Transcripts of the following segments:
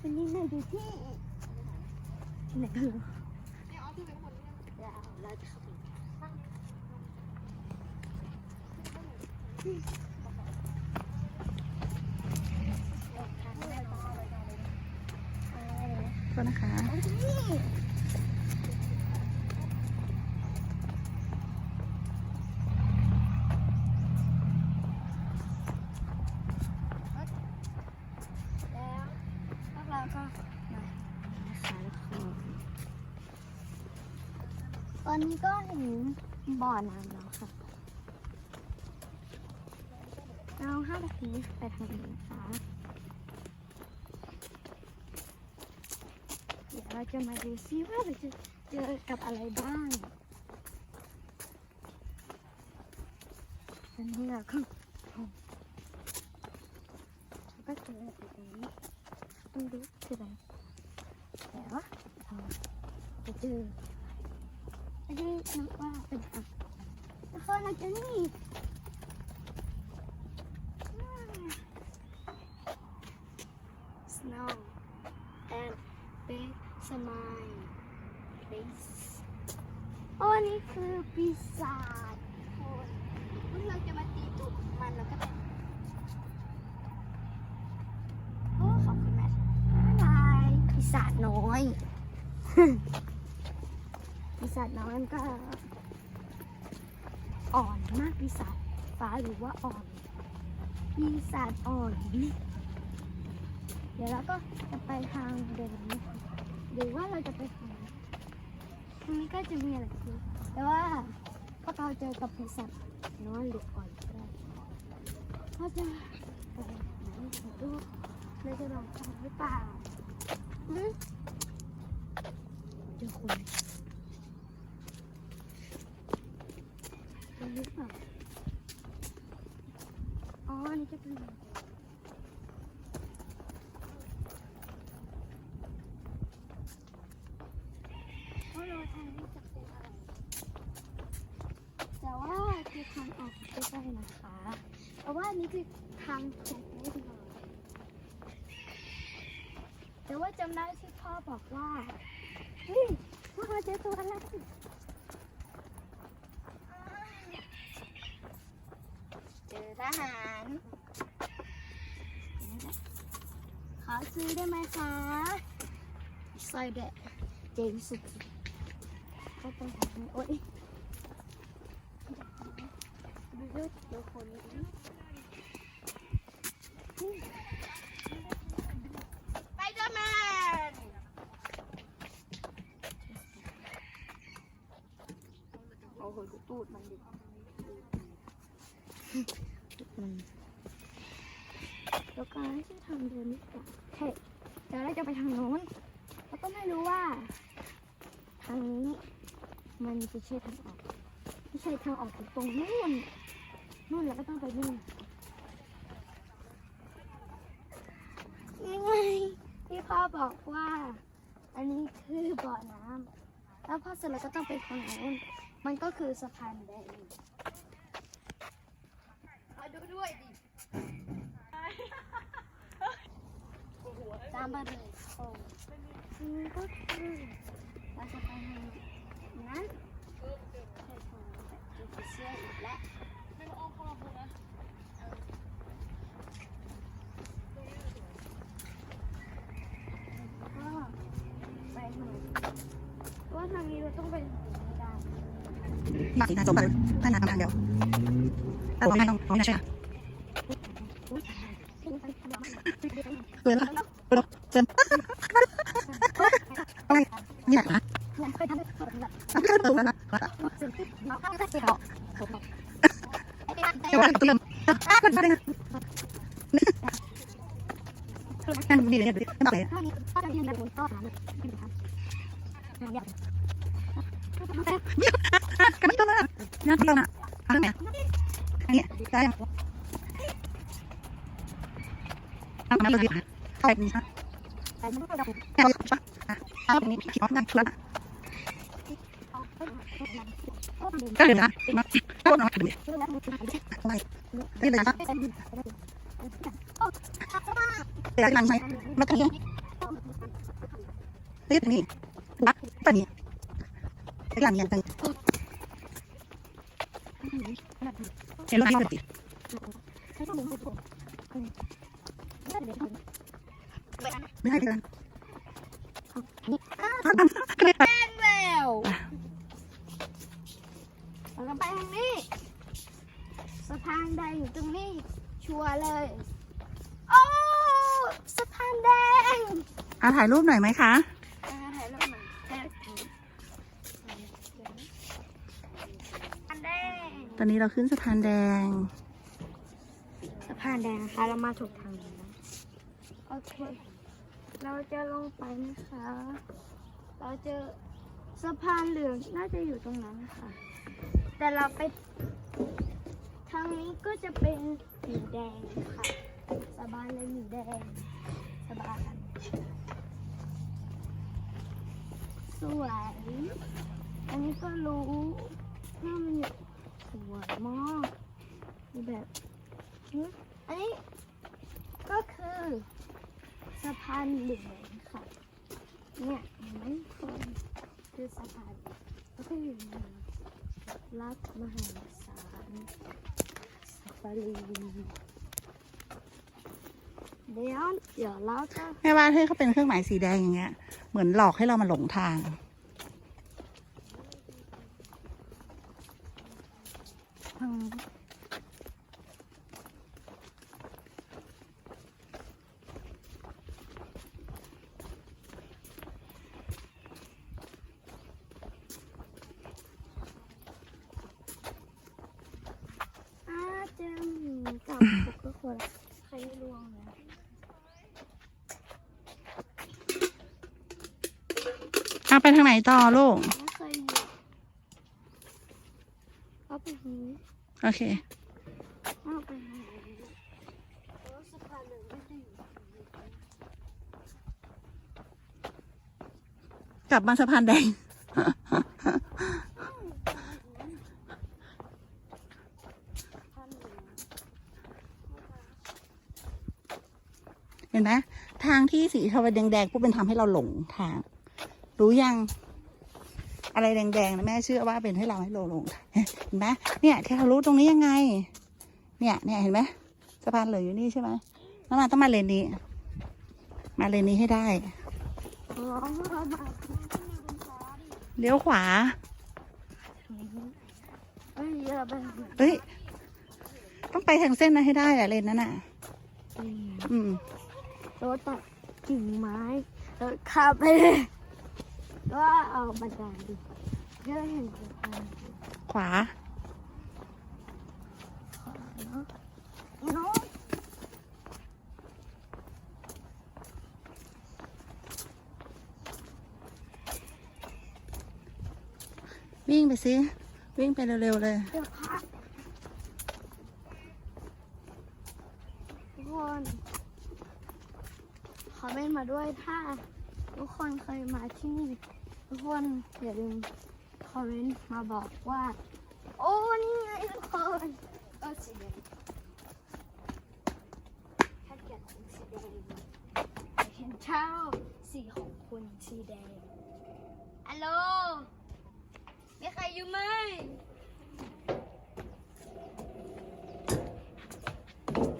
วันนี้เราอยู่ที่ไหนกันรู้เดี๋ยวเราจะเข้าไปก็นะคะ แล้วพวกเราก็มานะคะทุกคนตอนนี้ก็เห็น บ่อน้ำแล้วค่ะเราห้านาทีไปทางนี้นะคะเดี๋ยวเราจะมาดูซิว่าเราจะเจอกับอะไรบ้างอันนี้เราก็เราก็เจอแบบนี้ต้องดูคืออะไรแต่ว่าเราจะเจอ ไม่ได้นึกว่าเป็นอะแล้วก็เราเจอนี่ snow and big smile face โอ้นี่คือปีศาจคนพวกเราจะมาตีตุกมันแล้วก็เป็นโอ้ขอบคุณแม่บายปีศาจน้อย ปีศาจน้อยมันก็ อ่อนมากปีศาจฟ้าหรือว่าอ่อนปีศาจอ่อนเดี๋ยวเราก็จะไปทางเดินหรือว่าเราจะไปทางนี้ทางนี้ก็จะมีอะไรดูแต่ว่าพวกเราเจอกับปีศาจน้อยหรืออ่อนก็ได้เราจะไปไหนดูเราจะลองทำหรือเปล่าหืมเจอคนเจอหรือเปล่าอ๋ออันนี่จะเป็น ว่าเราทางนี้จะเป็นอะไร แต่ว่าคือทางออกใกล้ๆนะคะ แต่ว่านนี้คือทางตรงไม่ถึงแต่ว่าจำได้ที่พ่อบอกว่าเฮ้ยพวกเราเจอตัวอะไรเจอทหารขอซื้อได้ไหมคะสร้อยเด็ดเจ๋งสุดก็ไปหาโอ๊ยดูดูเดี๋ยวคนนี้ไปเดอร์แมน โอ้โหดูตูดมันดิมันแล้วการที่ทางเดินนี่ก่อนเฮ้ยเดี๋ยวเราจะไปทางโน้น แล้วก็ไม่รู้ว่า ทางนี้มันจะใช่ทางออกไม่ใช่ทางออกถึงตรงนู่นนู่นแล้วก็ต้องไปนู่นยังไงที่พ่อบอกว่า อันนี้คือบ่อน้ำแล้วพอเสร็จแล้วก็ต้องไปทางนู้น มันก็คือสะพานแดงมาดูด้วยดิตามมาเลยโอ้นี่ก็คือเราจะไปทางนั้นใช่ทางแบบดูเสื้ออีกแล้วไม่มาอ้อมพ่อคุณนะก็ไปทางเพราะว่าทางนี้เราต้องไปทางนี้ได้ มาสีนาสมบัติท่านนาทำทางเดียวแต่ของนายต้องของนายใช่ไหมเกินล ก็เลยนะมาตรน้อยถึงเลยเอาไปเอาไปทำไมได้เลยนะเดี๋ยวจะนั่งไหมมาตรงนี้เเฮ้ยนี่รักปะนี่ไอ้หลังยังตึงเห็นรถที่มันติด ให้ต้องดูให้ผมไม่ได้เดี๋ยวผม ไม่ให้เพื่อน แป้งแล้วเราจะไปทางนี้สะพานแดงอยู่ตรงนี้ ชัวร์เลย โอ้สะพานแดง อะถ่ายรูปหน่อยไหมคะตอนนี้เราขึ้นสะพานแดง สะพานแดงนะคะเรามาถูกทางแล้วโอเค เราจะลงไปนะคะ เราจอสะพานเหลืองน่าจะอยู่ตรงนั้นนะคะแต่เราไป ทางนี้ก็จะเป็นสีแดงค่ะ สะพานเลยสีแดง สะพาน สวย อันนี้ก็รู้ว่ามันสวยมากมีแบบอันนี้ก็คือสะพานเหลืองค่ะ เนี่ยเห็นไหมคนคือสะพานก็คือรัฐมหาศาลสฟารี เดี๋ยวเดี๋ยวเราจะแม่ว่าให้เขาเป็นเครื่องหมายสีแดงอย่างเงี้ย เหมือนหลอกให้เรามาหลงทาง ทางอาเจมกับโคโคลาใครไม่รู้นะ เอาไปทางไหนต่อลูกไม่เคยอยู่เอาไปทางนี้โอเคเอาไปทางนี้แล้วสะพานเหลืองไม่ได้อยู่ตรงนี้กลับมาสะพานแดงสะพานเหลืองเห็นไหมทางที่สีทวารแดงๆปุ๊บเป็นทำให้เราหลงทาง รู้ยัง อะไรแดงๆนะแม่เชื่อว่าเป็นให้เราให้เราหลงทางเห็นไหมเนี่ยแค่เรารู้ตรงนี้ยังไง เนี่ยเนี่ยเห็นไหมสะพานเหลืองอยู่นี่ใช่ไหมแล้วมาต้องมาเลนนี้ มาเลนนี้ให้ได้อ๋อมามาขึ้นมาบนฟ้าดิเลี้ยวขวาเอ้ยเยอะไปทางไหนเฮ้ย ต้องไปทางเส้นนั้นให้ได้อะเลนนั้นอะ อืมรถตัดกิ่งไม้รถขับไปเลย ก็เอาบันไดดิเยอะเห็นสะพานขวาเนาะเนาะวิ่งไปสิวิ่งไปเร็วๆเลย เดี๋ยวพักทุกคนขอเมนต์มาด้วยถ้า ทุกคนเคยมาที่นี่ ทุกคนอย่าลืมคอมเมนต์มาบอกว่า โอ้นี่ไงทุกคนก็สีแดงถ้าเกิดสีแดงเห็นเช้าสีของคุณสีแดงฮัลโหลมีใครอยู่ไหม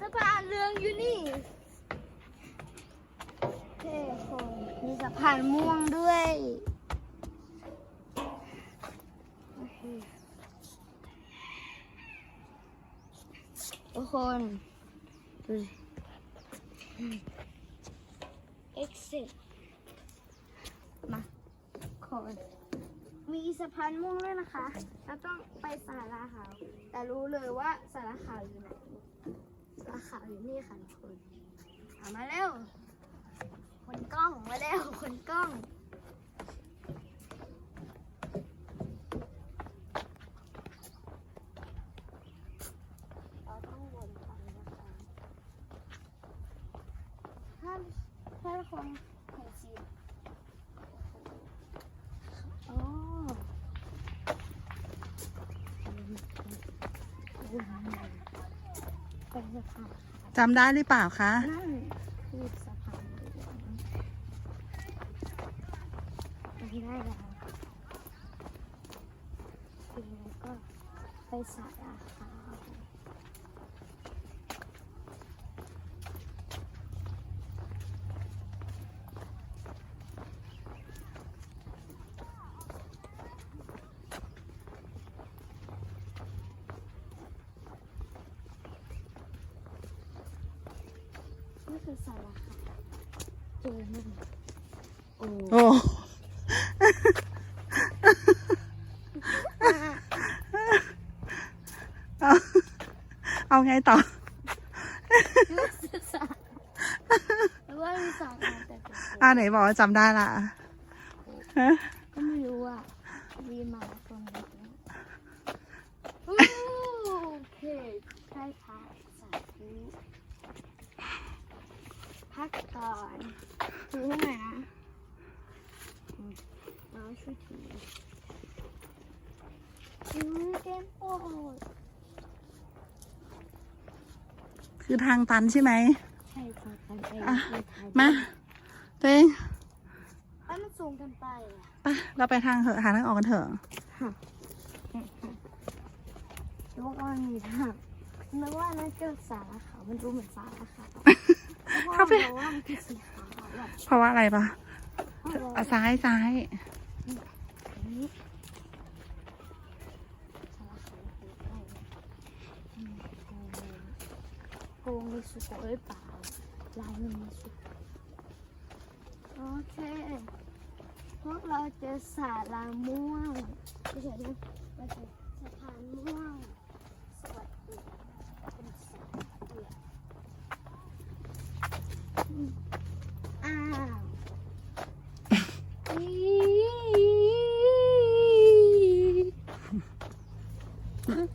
สะพานเรืองอยู่นี่เท่คนมีสะพานม่วงด้วยโอเค ทุกคนดูดิ exit มาคนมีสะพานม่วงด้วยนะคะ เราต้องไปสาราขาว แต่รู้เลยว่าสาราขาวอยู่ไหนสาราขาวอยู่นี่ค่ะทุกคนเอามาเร็ว คนกล้องมาแล้วคนกล้อง เราต้องวนไปนะคะ ถ้าถ้าคนเห็นสีอ๋อเป็นสะพานจำได้หรือเปล่าคะนั่นคือสะพานเหลืองำได้แล้วทีนี้ก็ไปสระอาคา นี่ คือสาระค่ะเจอมันโอ้โอ้ เอาเอาไงต่อ รู้สึกสาหรือว่ามีสาระแต่ตัวอ่าไหนบอกว่าจำได้ละฮะก็ไม่รู้อะมีหมาตัวนี้อู้โอเคใช่ค่ะสาธุ พักก่อนถือให้หน่อยนะอืมน้องช่วยถืออืมเกมโปรดคือทางตันใช่ไหมใช่ค่ะกันไปอะในไทยมาตัวเองเอ้ยมันสูงเกันไปอะไปเราไปทางเถอะหาทางออกกันเถอะยกว่ามีทางนึกว่านั่นคือสาระขาว มันดูเหมือนสาระขาวเพราะว่าแต่ว่ามันคือสีขาวแบบเพราะว่าอะไรปะเพราะว่าอะซ้ายซ้ายอันนี้สาระขาวคืออะไรอืมโกงโกงมีสุโขหรือเปล่าลายมันมีสุโขโอเค พวกเราเจอสาราม่วงไม่ใช่นะไม่ใช่สะพานม่วง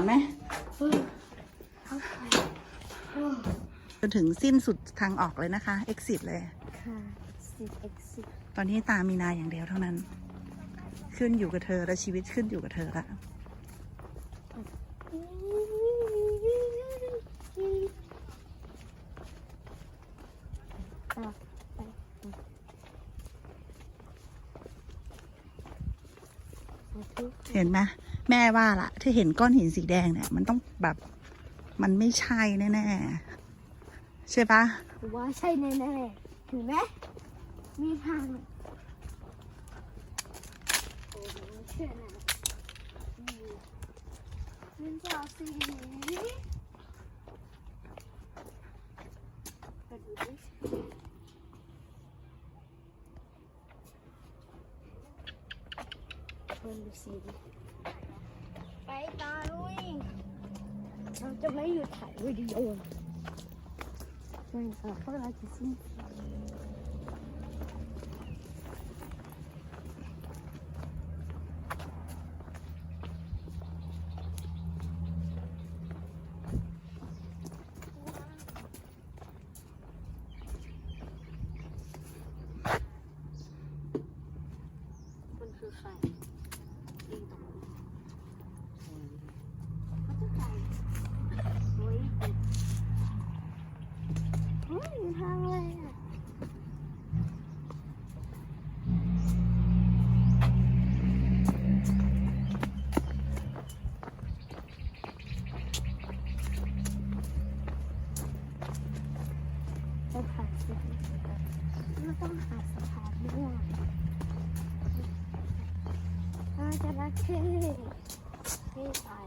อนไหมเข้าไปโอ้จนถึงสิ้นสุดทางออกเลยนะคะ exit เลย ค่ะสิบเอ็กซิตอนนี้ตามมีนาอย่างเดียวเท่านั้น ขึ้นอยู่กับเธอและชีวิตขึ้นอยู่กับเธอละต่อไปสาธุเห็นไหม แม่ว่าละที่เห็นก้อนหินสีแดงเนี่ย มันต้องแบบมันไม่ใช่แน่ๆใช่ปะหรือว่าใช่แน่ๆเห็นไหมมีทางโอ้โหเชื่อนะนี่หนึ่งสองสี่ไปดูดิเปิดดูสิไปต่อลุย เราจะไม่หยุดถ่ายวิ จระเข้ที่ตาย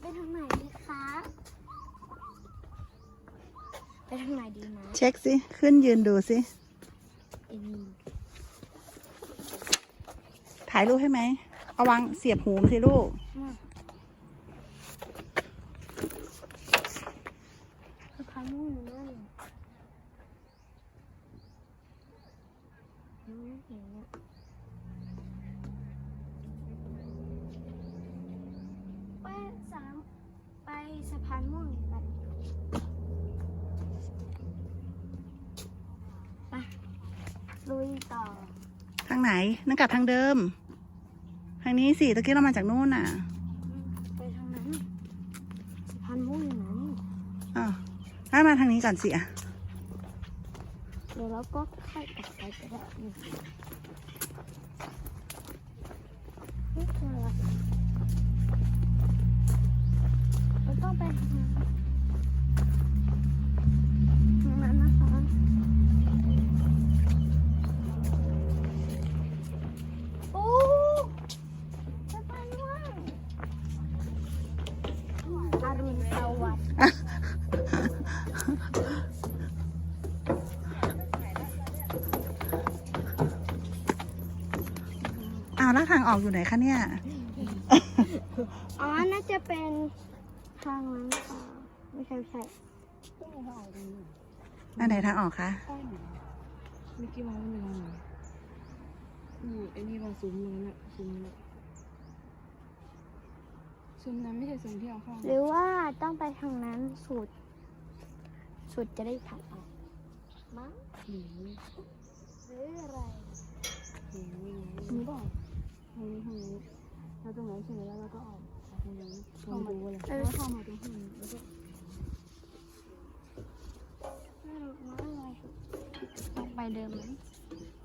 ไปทางไหนดีคะไปทางไหนดีนะเช็คสิ ขึ้นยืนดูสิเอ็มถ่ายรูปให้ไหม เอาวางเสียบหูมสิลูก ไปสามไปสะพานม่งไปลุยต่อ ทางไหนนั่งกลับทางเดิม ทางนี้สิตะกี้เรามาจากนู่นน่ะไปทางนั้นสะพานมุ่งอยู่ไหนอ่าให้มาทางนี้ก่อนสิอะ เดี๋ยวเราก็ค่อยตัดไปก็ได้นี่คือเราต้องไปทาง อ้าวแล้วทางออกอยู่ไหนคะเนี่ย อ๋อ น่าจะเป็นทางนั้นค่ะไม่ใช่ไม่ใช่อันไหนทางออกคะมิกกี้เมาส์มันอยู่ตรงไหนอยู่ไอ้นี่เราซุ้มนั้นอะซุ้มนั้นอะซุ้มนั้นไม่ใช่ซุ้มที่เอาเข้าหรือว่าต้องไปทางนั้นสุด สุดจะได้ถัดออกมั้งหรือหรืออะไรหรือนี่นี่ บอกทางนี้ทางนี้แล้วตรงนั้นใช่ไหมแล้วเราก็ออกทางนั้นลองดูเลยเออแล้วเข้ามาตรงนี้แล้วก็อะไรต้องไปเดิมไหม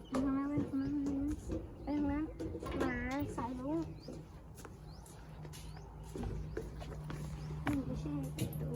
ไปทางนั้นไปทางนั้นไปทางนั้นมาสายลุงนี่ไม่ใช่ดู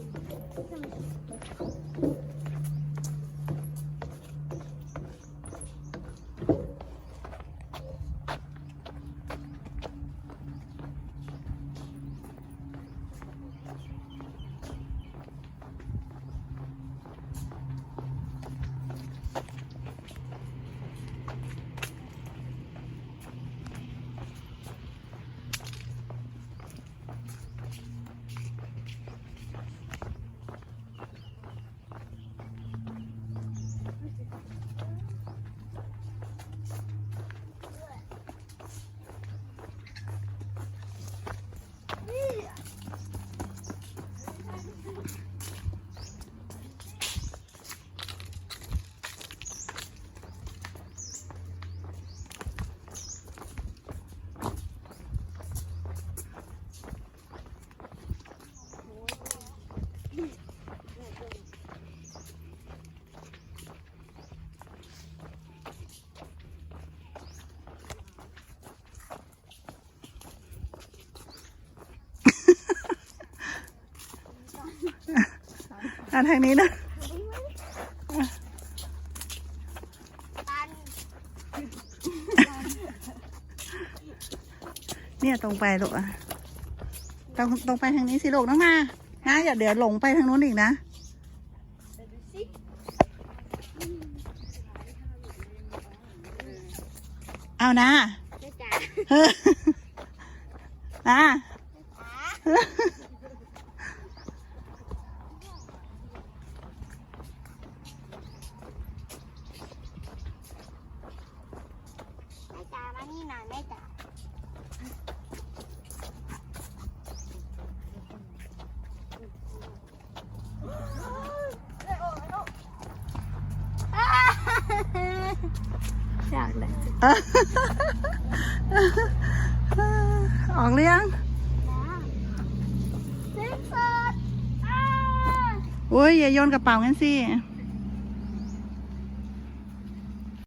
อะทางนี้นะตันเนี่ยตรงไปลูกอะตรงตรงไปทางนี้สิลูกน้องมานะอย่าเดี๋ยวหลงไปทางนู้นอีกนะดูสิเอานะแม่จ๋าเฮ้อนะ แม่จ๋ามานี่หน่อยแม่จ๋าอยากเลยออกเรียงนะเซ็กซ์สดอ่าโอ้ยอย่าโยนกระเป๋างั้นสิเ